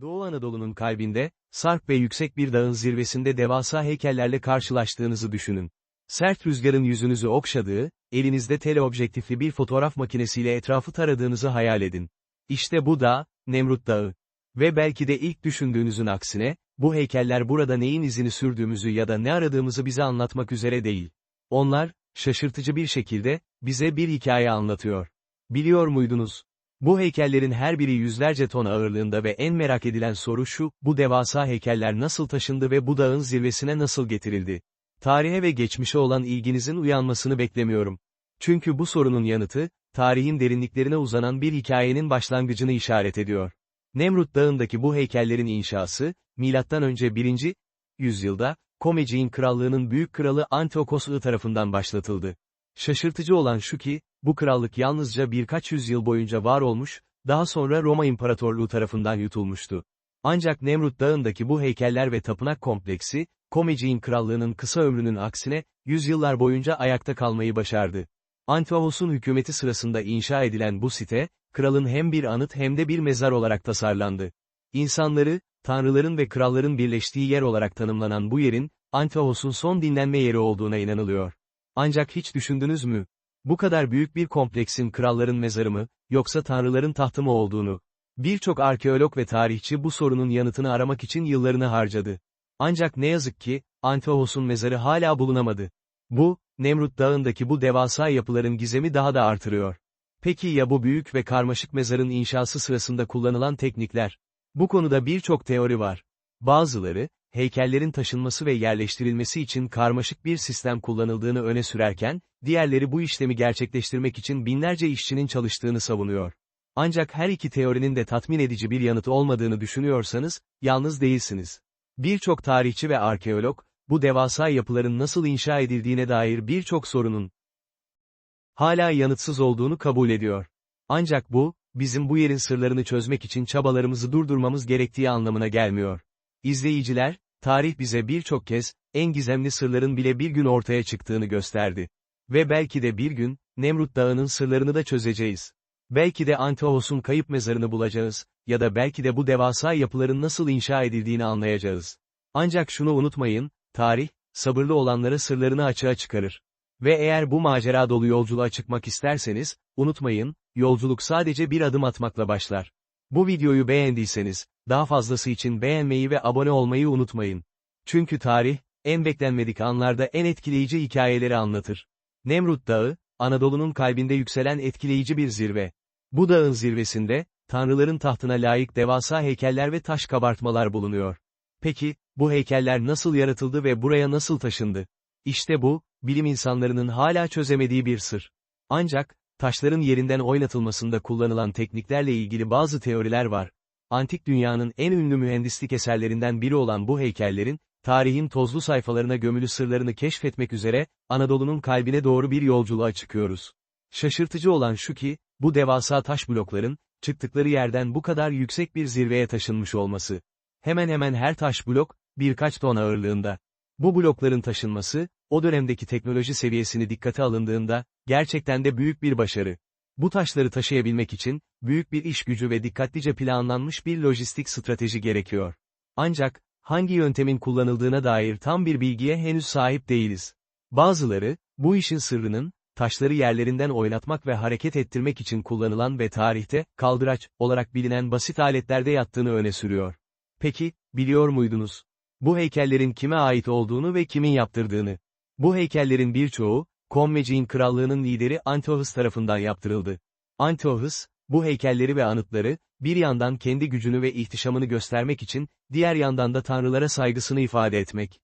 Doğu Anadolu'nun kalbinde, sarp ve yüksek bir dağın zirvesinde devasa heykellerle karşılaştığınızı düşünün. Sert rüzgarın yüzünüzü okşadığı, elinizde teleobjektifli bir fotoğraf makinesiyle etrafı taradığınızı hayal edin. İşte bu dağ, Nemrut Dağı. Ve belki de ilk düşündüğünüzün aksine, bu heykeller burada neyin izini sürdüğümüzü ya da ne aradığımızı bize anlatmak üzere değil. Onlar, şaşırtıcı bir şekilde, bize bir hikaye anlatıyor. Biliyor muydunuz? Bu heykellerin her biri yüzlerce ton ağırlığında ve en merak edilen soru şu, bu devasa heykeller nasıl taşındı ve bu dağın zirvesine nasıl getirildi? Tarihe ve geçmişe olan ilginizin uyanmasını beklemiyorum. Çünkü bu sorunun yanıtı, tarihin derinliklerine uzanan bir hikayenin başlangıcını işaret ediyor. Nemrut Dağı'ndaki bu heykellerin inşası, önce 1. yüzyılda, Komeci'nin krallığının büyük kralı Antiochos tarafından başlatıldı. Şaşırtıcı olan şu ki, bu krallık yalnızca birkaç yüzyıl boyunca var olmuş, daha sonra Roma İmparatorluğu tarafından yutulmuştu. Ancak Nemrut Dağı'ndaki bu heykeller ve tapınak kompleksi, Komeci'nin krallığının kısa ömrünün aksine, yüzyıllar boyunca ayakta kalmayı başardı. Antiochos'un hükümeti sırasında inşa edilen bu site, kralın hem bir anıt hem de bir mezar olarak tasarlandı. İnsanları, tanrıların ve kralların birleştiği yer olarak tanımlanan bu yerin, Antiochos'un son dinlenme yeri olduğuna inanılıyor. Ancak hiç düşündünüz mü? Bu kadar büyük bir kompleksin kralların mezarı mı, yoksa tanrıların tahtı mı olduğunu? Birçok arkeolog ve tarihçi bu sorunun yanıtını aramak için yıllarını harcadı. Ancak ne yazık ki, Antiochos'un mezarı hala bulunamadı. Bu, Nemrut Dağı'ndaki bu devasa yapıların gizemi daha da artırıyor. Peki ya bu büyük ve karmaşık mezarın inşası sırasında kullanılan teknikler? Bu konuda birçok teori var. Bazıları, heykellerin taşınması ve yerleştirilmesi için karmaşık bir sistem kullanıldığını öne sürerken, diğerleri bu işlemi gerçekleştirmek için binlerce işçinin çalıştığını savunuyor. Ancak her iki teorinin de tatmin edici bir yanıt olmadığını düşünüyorsanız, yalnız değilsiniz. Birçok tarihçi ve arkeolog, bu devasa yapıların nasıl inşa edildiğine dair birçok sorunun hala yanıtsız olduğunu kabul ediyor. Ancak bu, bizim bu yerin sırlarını çözmek için çabalarımızı durdurmamız gerektiği anlamına gelmiyor. İzleyiciler, tarih bize birçok kez, en gizemli sırların bile bir gün ortaya çıktığını gösterdi. Ve belki de bir gün, Nemrut Dağı'nın sırlarını da çözeceğiz. Belki de Antiochos'un kayıp mezarını bulacağız, ya da belki de bu devasa yapıların nasıl inşa edildiğini anlayacağız. Ancak şunu unutmayın, tarih, sabırlı olanlara sırlarını açığa çıkarır. Ve eğer bu macera dolu yolculuğa çıkmak isterseniz, unutmayın, yolculuk sadece bir adım atmakla başlar. Bu videoyu beğendiyseniz, daha fazlası için beğenmeyi ve abone olmayı unutmayın. Çünkü tarih, en beklenmedik anlarda en etkileyici hikayeleri anlatır. Nemrut Dağı, Anadolu'nun kalbinde yükselen etkileyici bir zirve. Bu dağın zirvesinde, tanrıların tahtına layık devasa heykeller ve taş kabartmalar bulunuyor. Peki, bu heykeller nasıl yaratıldı ve buraya nasıl taşındı? İşte bu, bilim insanlarının hala çözemediği bir sır. Ancak, taşların yerinden oynatılmasında kullanılan tekniklerle ilgili bazı teoriler var. Antik dünyanın en ünlü mühendislik eserlerinden biri olan bu heykellerin, tarihin tozlu sayfalarına gömülü sırlarını keşfetmek üzere, Anadolu'nun kalbine doğru bir yolculuğa çıkıyoruz. Şaşırtıcı olan şu ki, bu devasa taş blokların, çıktıkları yerden bu kadar yüksek bir zirveye taşınmış olması. Hemen hemen her taş blok, birkaç ton ağırlığında. Bu blokların taşınması, o dönemdeki teknoloji seviyesini dikkate alındığında, gerçekten de büyük bir başarı. Bu taşları taşıyabilmek için, büyük bir iş gücü ve dikkatlice planlanmış bir lojistik strateji gerekiyor. Ancak, hangi yöntemin kullanıldığına dair tam bir bilgiye henüz sahip değiliz. Bazıları, bu işin sırrının, taşları yerlerinden oynatmak ve hareket ettirmek için kullanılan ve tarihte, kaldıraç, olarak bilinen basit aletlerde yattığını öne sürüyor. Peki, biliyor muydunuz? Bu heykellerin kime ait olduğunu ve kimin yaptırdığını. Bu heykellerin birçoğu, Kommeci'nin krallığının lideri Antiochus tarafından yaptırıldı. Antiochus, bu heykelleri ve anıtları, bir yandan kendi gücünü ve ihtişamını göstermek için, diğer yandan da tanrılara saygısını ifade etmek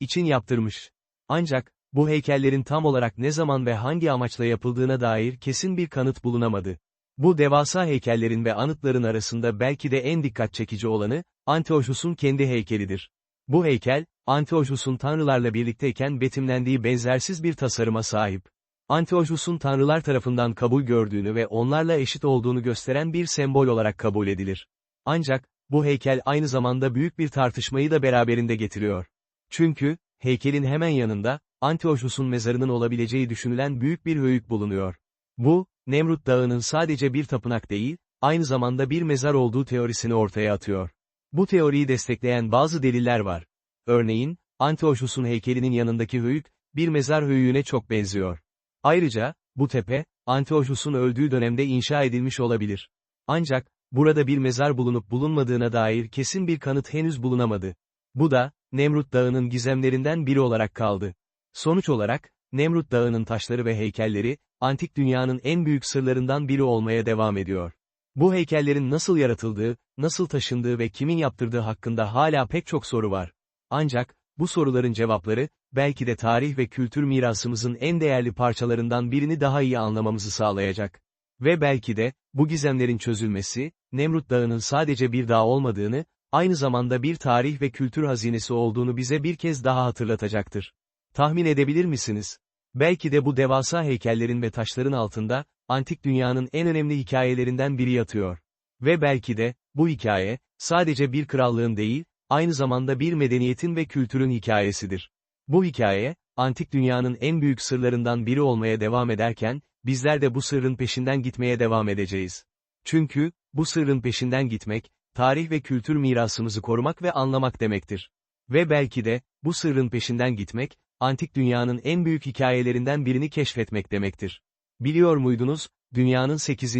için yaptırmış. Ancak, bu heykellerin tam olarak ne zaman ve hangi amaçla yapıldığına dair kesin bir kanıt bulunamadı. Bu devasa heykellerin ve anıtların arasında belki de en dikkat çekici olanı, Antiochus'un kendi heykelidir. Bu heykel, Antiochus'un tanrılarla birlikteyken betimlendiği benzersiz bir tasarıma sahip. Antiochus'un tanrılar tarafından kabul gördüğünü ve onlarla eşit olduğunu gösteren bir sembol olarak kabul edilir. Ancak, bu heykel aynı zamanda büyük bir tartışmayı da beraberinde getiriyor. Çünkü, heykelin hemen yanında, Antiochus'un mezarının olabileceği düşünülen büyük bir höyük bulunuyor. Bu, Nemrut Dağı'nın sadece bir tapınak değil, aynı zamanda bir mezar olduğu teorisini ortaya atıyor. Bu teoriyi destekleyen bazı deliller var. Örneğin, Antiochus'un heykelinin yanındaki höyük, bir mezar höyüğüne çok benziyor. Ayrıca, bu tepe, Antiochus'un öldüğü dönemde inşa edilmiş olabilir. Ancak, burada bir mezar bulunup bulunmadığına dair kesin bir kanıt henüz bulunamadı. Bu da, Nemrut Dağı'nın gizemlerinden biri olarak kaldı. Sonuç olarak, Nemrut Dağı'nın taşları ve heykelleri, antik dünyanın en büyük sırlarından biri olmaya devam ediyor. Bu heykellerin nasıl yaratıldığı, nasıl taşındığı ve kimin yaptırdığı hakkında hala pek çok soru var. Ancak, bu soruların cevapları, belki de tarih ve kültür mirasımızın en değerli parçalarından birini daha iyi anlamamızı sağlayacak. Ve belki de, bu gizemlerin çözülmesi, Nemrut Dağı'nın sadece bir dağ olmadığını, aynı zamanda bir tarih ve kültür hazinesi olduğunu bize bir kez daha hatırlatacaktır. Tahmin edebilir misiniz? Belki de bu devasa heykellerin ve taşların altında, antik dünyanın en önemli hikayelerinden biri yatıyor. Ve belki de, bu hikaye, sadece bir krallığın değil, aynı zamanda bir medeniyetin ve kültürün hikayesidir. Bu hikaye, antik dünyanın en büyük sırlarından biri olmaya devam ederken, bizler de bu sırrın peşinden gitmeye devam edeceğiz. Çünkü, bu sırrın peşinden gitmek, tarih ve kültür mirasımızı korumak ve anlamak demektir. Ve belki de, bu sırrın peşinden gitmek, antik dünyanın en büyük hikayelerinden birini keşfetmek demektir. Biliyor muydunuz, dünyanın 8.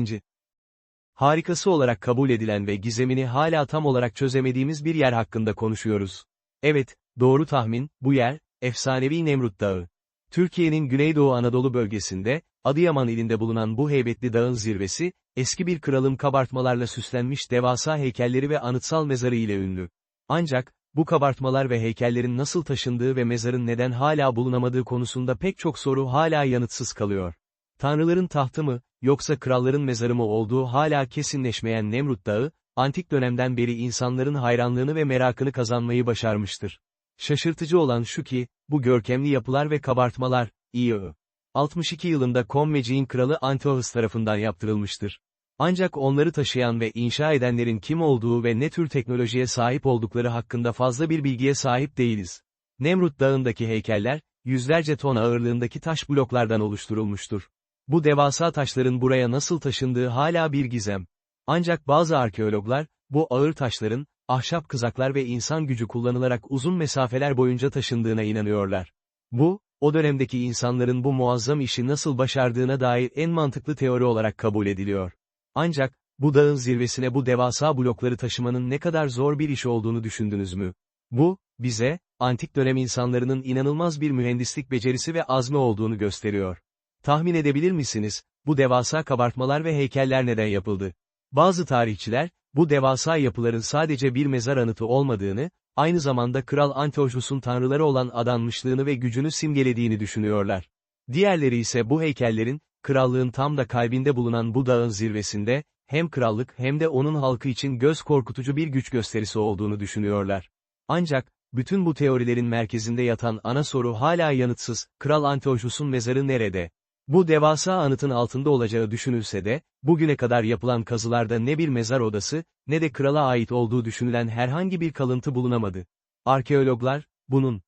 harikası olarak kabul edilen ve gizemini hala tam olarak çözemediğimiz bir yer hakkında konuşuyoruz. Evet, doğru tahmin, bu yer, efsanevi Nemrut Dağı. Türkiye'nin Güneydoğu Anadolu bölgesinde, Adıyaman ilinde bulunan bu heybetli dağın zirvesi, eski bir kralın kabartmalarla süslenmiş devasa heykelleri ve anıtsal mezarı ile ünlü. Ancak, bu kabartmalar ve heykellerin nasıl taşındığı ve mezarın neden hala bulunamadığı konusunda pek çok soru hala yanıtsız kalıyor. Tanrıların tahtı mı, yoksa kralların mezarı mı olduğu hala kesinleşmeyen Nemrut Dağı, antik dönemden beri insanların hayranlığını ve merakını kazanmayı başarmıştır. Şaşırtıcı olan şu ki, bu görkemli yapılar ve kabartmalar, İO. 62 yılında Komveci'nin kralı Antiochus tarafından yaptırılmıştır. Ancak onları taşıyan ve inşa edenlerin kim olduğu ve ne tür teknolojiye sahip oldukları hakkında fazla bir bilgiye sahip değiliz. Nemrut Dağı'ndaki heykeller, yüzlerce ton ağırlığındaki taş bloklardan oluşturulmuştur. Bu devasa taşların buraya nasıl taşındığı hala bir gizem. Ancak bazı arkeologlar, bu ağır taşların, ahşap kızaklar ve insan gücü kullanılarak uzun mesafeler boyunca taşındığına inanıyorlar. Bu, o dönemdeki insanların bu muazzam işi nasıl başardığına dair en mantıklı teori olarak kabul ediliyor. Ancak, bu dağın zirvesine bu devasa blokları taşımanın ne kadar zor bir iş olduğunu düşündünüz mü? Bu, bize, antik dönem insanlarının inanılmaz bir mühendislik becerisi ve azmi olduğunu gösteriyor. Tahmin edebilir misiniz, bu devasa kabartmalar ve heykeller neden yapıldı? Bazı tarihçiler, bu devasa yapıların sadece bir mezar anıtı olmadığını, aynı zamanda Kral Antiochus'un tanrıları olan adanmışlığını ve gücünü simgelediğini düşünüyorlar. Diğerleri ise bu heykellerin, krallığın tam da kalbinde bulunan bu dağın zirvesinde, hem krallık hem de onun halkı için göz korkutucu bir güç gösterisi olduğunu düşünüyorlar. Ancak, bütün bu teorilerin merkezinde yatan ana soru hala yanıtsız, Kral Antiochus'un mezarı nerede? Bu devasa anıtın altında olacağı düşünülse de, bugüne kadar yapılan kazılarda ne bir mezar odası, ne de krala ait olduğu düşünülen herhangi bir kalıntı bulunamadı. Arkeologlar, bunun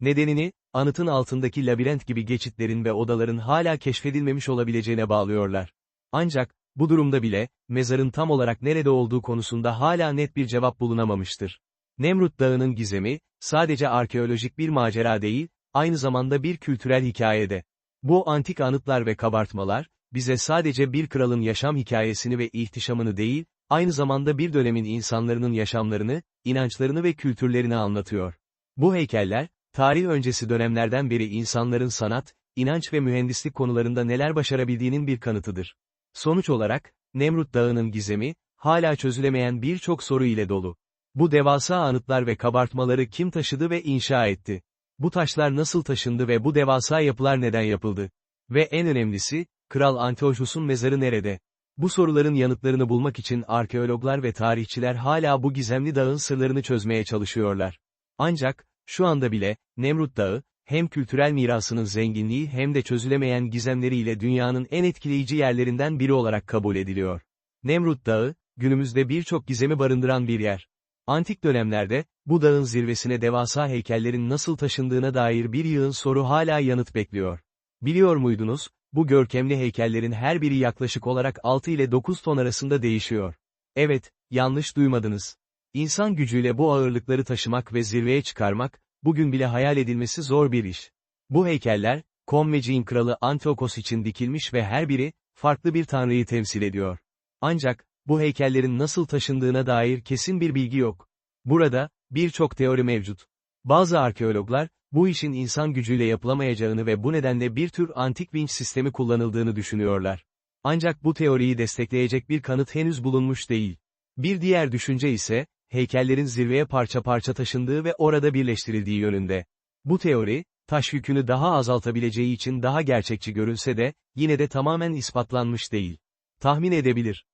nedenini, anıtın altındaki labirent gibi geçitlerin ve odaların hala keşfedilmemiş olabileceğine bağlıyorlar. Ancak, bu durumda bile, mezarın tam olarak nerede olduğu konusunda hala net bir cevap bulunamamıştır. Nemrut Dağı'nın gizemi, sadece arkeolojik bir macera değil, aynı zamanda bir kültürel hikayede. Bu antik anıtlar ve kabartmalar, bize sadece bir kralın yaşam hikayesini ve ihtişamını değil, aynı zamanda bir dönemin insanların yaşamlarını, inançlarını ve kültürlerini anlatıyor. Bu heykeller, tarih öncesi dönemlerden beri insanların sanat, inanç ve mühendislik konularında neler başarabildiğinin bir kanıtıdır. Sonuç olarak, Nemrut Dağı'nın gizemi, hala çözülemeyen birçok soru ile dolu. Bu devasa anıtlar ve kabartmaları kim taşıdı ve inşa etti? Bu taşlar nasıl taşındı ve bu devasa yapılar neden yapıldı? Ve en önemlisi, Kral Antiochus'un mezarı nerede? Bu soruların yanıtlarını bulmak için arkeologlar ve tarihçiler hala bu gizemli dağın sırlarını çözmeye çalışıyorlar. Ancak, şu anda bile, Nemrut Dağı, hem kültürel mirasının zenginliği hem de çözülemeyen gizemleriyle dünyanın en etkileyici yerlerinden biri olarak kabul ediliyor. Nemrut Dağı, günümüzde birçok gizemi barındıran bir yer. Antik dönemlerde, bu dağın zirvesine devasa heykellerin nasıl taşındığına dair bir yığın soru hala yanıt bekliyor. Biliyor muydunuz, bu görkemli heykellerin her biri yaklaşık olarak 6 ile 9 ton arasında değişiyor. Evet, yanlış duymadınız. İnsan gücüyle bu ağırlıkları taşımak ve zirveye çıkarmak, bugün bile hayal edilmesi zor bir iş. Bu heykeller, Komveci'nin kralı Antiochos için dikilmiş ve her biri, farklı bir tanrıyı temsil ediyor. Ancak, bu heykellerin nasıl taşındığına dair kesin bir bilgi yok. Burada, birçok teori mevcut. Bazı arkeologlar, bu işin insan gücüyle yapılamayacağını ve bu nedenle bir tür antik vinç sistemi kullanıldığını düşünüyorlar. Ancak bu teoriyi destekleyecek bir kanıt henüz bulunmuş değil. Bir diğer düşünce ise, heykellerin zirveye parça parça taşındığı ve orada birleştirildiği yönünde. Bu teori, taş yükünü daha azaltabileceği için daha gerçekçi görünse de, yine de tamamen ispatlanmış değil. Tahmin edebilir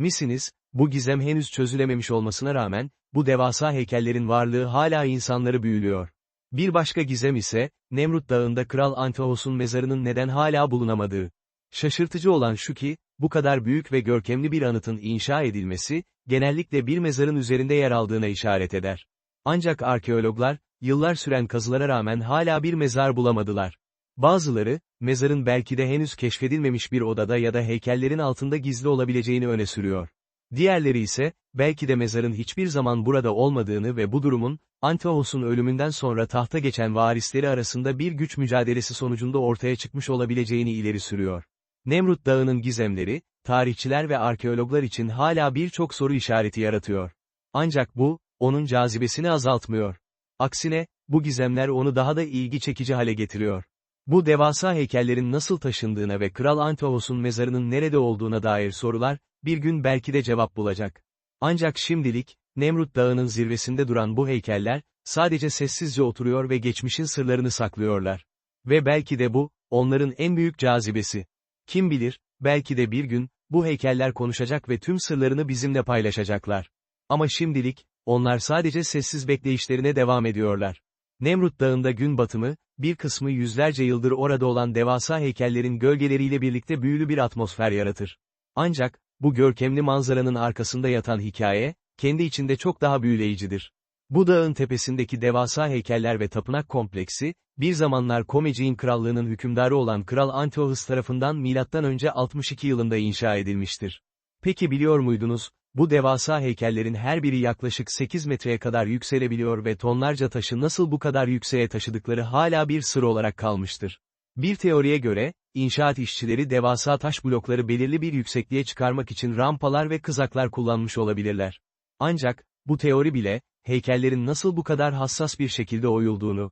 misiniz, bu gizem henüz çözülememiş olmasına rağmen, bu devasa heykellerin varlığı hala insanları büyülüyor. Bir başka gizem ise, Nemrut Dağı'nda Kral Antiochos'un mezarının neden hala bulunamadığı. Şaşırtıcı olan şu ki, bu kadar büyük ve görkemli bir anıtın inşa edilmesi, genellikle bir mezarın üzerinde yer aldığına işaret eder. Ancak arkeologlar, yıllar süren kazılara rağmen hala bir mezar bulamadılar. Bazıları, mezarın belki de henüz keşfedilmemiş bir odada ya da heykellerin altında gizli olabileceğini öne sürüyor. Diğerleri ise, belki de mezarın hiçbir zaman burada olmadığını ve bu durumun, Antiochos'un ölümünden sonra tahta geçen varisleri arasında bir güç mücadelesi sonucunda ortaya çıkmış olabileceğini ileri sürüyor. Nemrut Dağı'nın gizemleri, tarihçiler ve arkeologlar için hala birçok soru işareti yaratıyor. Ancak bu, onun cazibesini azaltmıyor. Aksine, bu gizemler onu daha da ilgi çekici hale getiriyor. Bu devasa heykellerin nasıl taşındığına ve Kral Antiochos'un mezarının nerede olduğuna dair sorular, bir gün belki de cevap bulacak. Ancak şimdilik, Nemrut Dağı'nın zirvesinde duran bu heykeller, sadece sessizce oturuyor ve geçmişin sırlarını saklıyorlar. Ve belki de bu, onların en büyük cazibesi. Kim bilir, belki de bir gün, bu heykeller konuşacak ve tüm sırlarını bizimle paylaşacaklar. Ama şimdilik, onlar sadece sessiz bekleyişlerine devam ediyorlar. Nemrut Dağı'nda gün batımı, bir kısmı yüzlerce yıldır orada olan devasa heykellerin gölgeleriyle birlikte büyülü bir atmosfer yaratır. Ancak, bu görkemli manzaranın arkasında yatan hikaye, kendi içinde çok daha büyüleyicidir. Bu dağın tepesindeki devasa heykeller ve tapınak kompleksi, bir zamanlar Komeci'nin krallığının hükümdarı olan Kral Antiochus tarafından M.Ö. 62 yılında inşa edilmiştir. Peki biliyor muydunuz, bu devasa heykellerin her biri yaklaşık 8 metreye kadar yükselebiliyor ve tonlarca taşı nasıl bu kadar yükseğe taşıdıkları hala bir sır olarak kalmıştır. Bir teoriye göre, inşaat işçileri devasa taş blokları belirli bir yüksekliğe çıkarmak için rampalar ve kızaklar kullanmış olabilirler. Ancak, bu teori bile, heykellerin nasıl bu kadar hassas bir şekilde oyulduğunu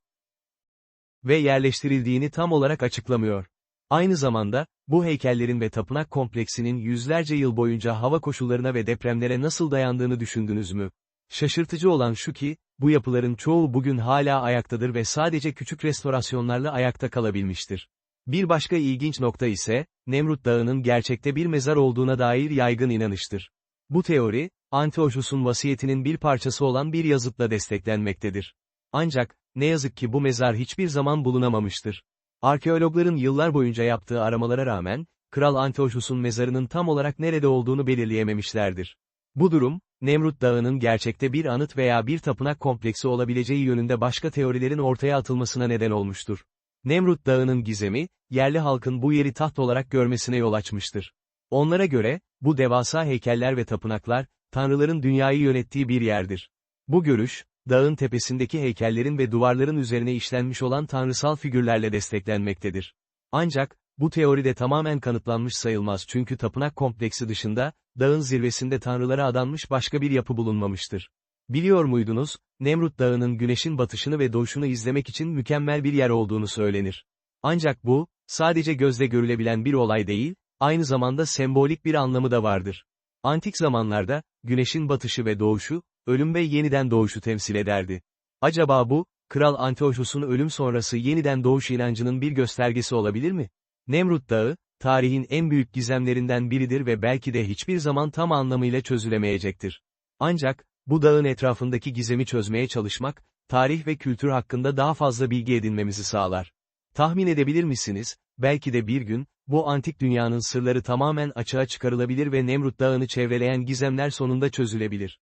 ve yerleştirildiğini tam olarak açıklamıyor. Aynı zamanda, bu heykellerin ve tapınak kompleksinin yüzlerce yıl boyunca hava koşullarına ve depremlere nasıl dayandığını düşündünüz mü? Şaşırtıcı olan şu ki, bu yapıların çoğu bugün hala ayaktadır ve sadece küçük restorasyonlarla ayakta kalabilmiştir. Bir başka ilginç nokta ise, Nemrut Dağı'nın gerçekte bir mezar olduğuna dair yaygın inanıştır. Bu teori, Antiochus'un vasiyetinin bir parçası olan bir yazıtla desteklenmektedir. Ancak, ne yazık ki bu mezar hiçbir zaman bulunamamıştır. Arkeologların yıllar boyunca yaptığı aramalara rağmen, Kral Antiochus'un mezarının tam olarak nerede olduğunu belirleyememişlerdir. Bu durum, Nemrut Dağı'nın gerçekte bir anıt veya bir tapınak kompleksi olabileceği yönünde başka teorilerin ortaya atılmasına neden olmuştur. Nemrut Dağı'nın gizemi, yerli halkın bu yeri taht olarak görmesine yol açmıştır. Onlara göre, bu devasa heykeller ve tapınaklar, tanrıların dünyayı yönettiği bir yerdir. Bu görüş, dağın tepesindeki heykellerin ve duvarların üzerine işlenmiş olan tanrısal figürlerle desteklenmektedir. Ancak, bu teori de tamamen kanıtlanmış sayılmaz çünkü tapınak kompleksi dışında, dağın zirvesinde tanrılara adanmış başka bir yapı bulunmamıştır. Biliyor muydunuz, Nemrut Dağı'nın güneşin batışını ve doğuşunu izlemek için mükemmel bir yer olduğunu söylenir. Ancak bu, sadece gözle görülebilen bir olay değil, aynı zamanda sembolik bir anlamı da vardır. Antik zamanlarda, güneşin batışı ve doğuşu, ölüm ve yeniden doğuşu temsil ederdi. Acaba bu, Kral Antiochus'un ölüm sonrası yeniden doğuş inancının bir göstergesi olabilir mi? Nemrut Dağı, tarihin en büyük gizemlerinden biridir ve belki de hiçbir zaman tam anlamıyla çözülemeyecektir. Ancak, bu dağın etrafındaki gizemi çözmeye çalışmak, tarih ve kültür hakkında daha fazla bilgi edinmemizi sağlar. Tahmin edebilir misiniz, belki de bir gün, bu antik dünyanın sırları tamamen açığa çıkarılabilir ve Nemrut Dağı'nı çevreleyen gizemler sonunda çözülebilir.